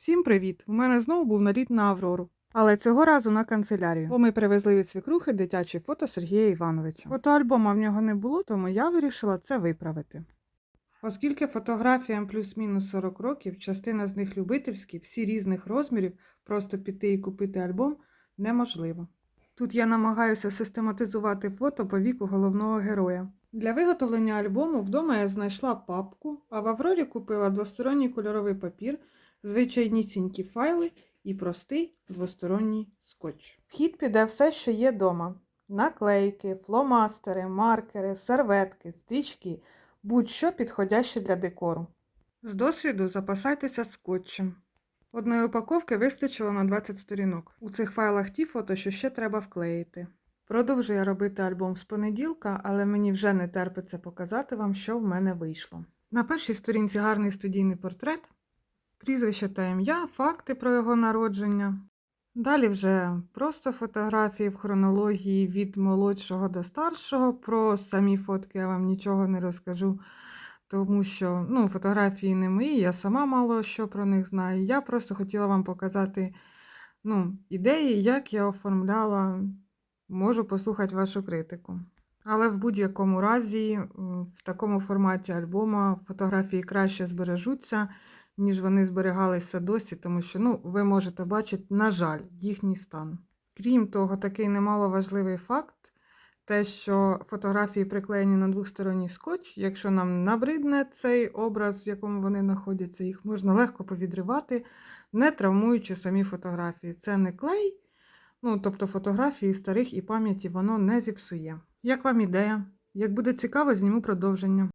Всім привіт! У мене знову був наліт на Аврору. Але цього разу на канцелярію. Бо ми привезли від свекрухи дитячі фото Сергія Івановича. Фотоальбома в нього не було, тому я вирішила це виправити. Оскільки фотографіям плюс-мінус 40 років, частина з них любительські, всі різних розмірів, просто піти і купити альбом неможливо. Тут я намагаюся систематизувати фото по віку головного героя. Для виготовлення альбому вдома я знайшла папку, а в Аврорі купила двосторонній кольоровий папір, звичайнісінькі файли і простий двосторонній скотч. В хід піде все, що є вдома: наклейки, фломастери, маркери, серветки, стрічки, будь-що підходяще для декору. З досвіду запасайтеся скотчем. Одної упаковки вистачило на 20 сторінок. У цих файлах ті фото, що ще треба вклеїти. Продовжую робити альбом з понеділка, але мені вже не терпиться показати вам, що в мене вийшло. На першій сторінці гарний студійний портрет, прізвище та ім'я, факти про його народження. Далі вже просто фотографії в хронології від молодшого до старшого. Про самі фотки я вам нічого не розкажу, тому що ну, фотографії не мої, я сама мало що про них знаю. Я просто хотіла вам показати ну, ідеї, як я оформляла, можу послухати вашу критику. Але в будь-якому разі, в такому форматі альбома фотографії краще збережуться, ніж вони зберігалися досі, тому що ну, ви можете бачити, на жаль, їхній стан. Крім того, такий немаловажливий факт, те, що фотографії приклеєні на двосторонній скотч, якщо нам набридне цей образ, в якому вони знаходяться, їх можна легко повідривати, не травмуючи самі фотографії. Це не клей, ну тобто фотографії старих і пам'яті воно не зіпсує. Як вам ідея? Як буде цікаво, зніму продовження.